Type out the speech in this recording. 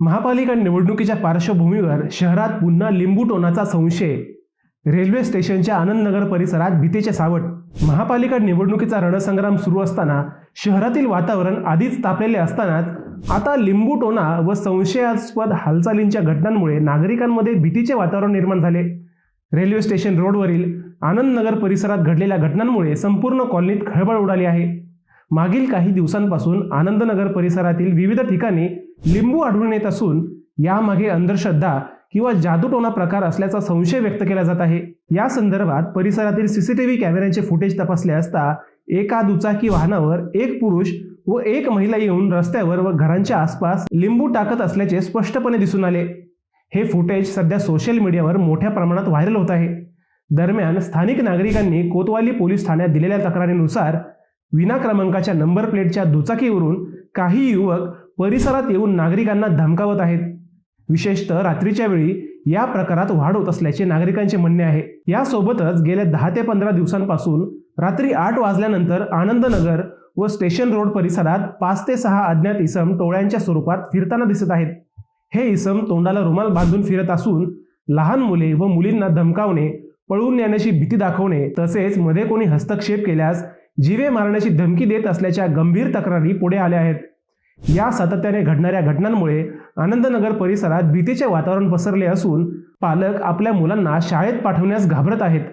महापालिका निवडणुकीच्या पार्श्वभूमीवर शहरात पुन्हा लिंबू टोनाचा संशय. रेल्वे स्टेशनच्या आनंदनगर परिसरात भीतीचे सावट. महापालिका निवडणुकीचा रणसंग्राम सुरू असताना शहरातील वातावरण आधीच तापलेले असतानाच आता लिंबू टोना व संशयास्पद हालचालींच्या घटनांमुळे नागरिकांमध्ये भीतीचे वातावरण निर्माण झाले. रेल्वे स्टेशन रोडवरील आनंदनगर परिसरात घडलेल्या घटनांमुळे संपूर्ण कॉलनीत खळबळ उडाली आहे. मागील काही दिवसांपासून आनंदनगर परिसरातील विविध ठिकाणी लिंबू आढळून येत असून यामागे अंधश्रद्धा किंवा जादूटोना प्रकार असल्याचा संशय व्यक्त केला जात आहे. या संदर्भात परिसरातील सीसीटीव्ही कॅमेऱ्यांचे फुटेज तपासले असता एका दुचाकी वाहनावर एक पुरुष व एक महिला येऊन रस्त्यावर व घरांच्या आसपास लिंबू टाकत असल्याचे स्पष्टपणे दिसून आले. हे फुटेज सध्या सोशल मीडियावर मोठ्या प्रमाणात व्हायरल होत आहे. दरम्यान स्थानिक नागरिकांनी कोतवाली पोलीस ठाण्यात दिलेल्या तक्रारीनुसार विना क्रमांकाच्या नंबर प्लेटच्या दुचाकीवरून काही युवक परिसरात येऊन नागरिकांना धमकावत आहेत. विशेषतः रात्रीच्या वेळी या प्रकारात वाढ होत असल्याचे नागरिकांचे म्हणणे आहे. यासोबतच गेल्या दहा ते पंधरा दिवसांपासून रात्री आठ वाजल्यानंतर आनंदनगर व स्टेशन रोड परिसरात पाच ते सहा अज्ञात इसम टोळ्यांच्या स्वरूपात फिरताना दिसत आहेत. हे इसम तोंडाला रुमाल बांधून फिरत असून लहान मुले व मुलींना धमकावणे पळून नेण्याची भीती दाखवणे तसेच मध्ये कोणी हस्तक्षेप केल्यास जीवे मारण्याची धमकी देत असल्याच्या गंभीर तक्रारी पुढे आल्या आहेत. या सातत्याने घडणाऱ्या घटनांमुळे आनंदनगर परिसरात भीतीचे वातावरण पसरले असून पालक आपल्या मुलांना शाळेत पाठवण्यास घाबरत आहेत.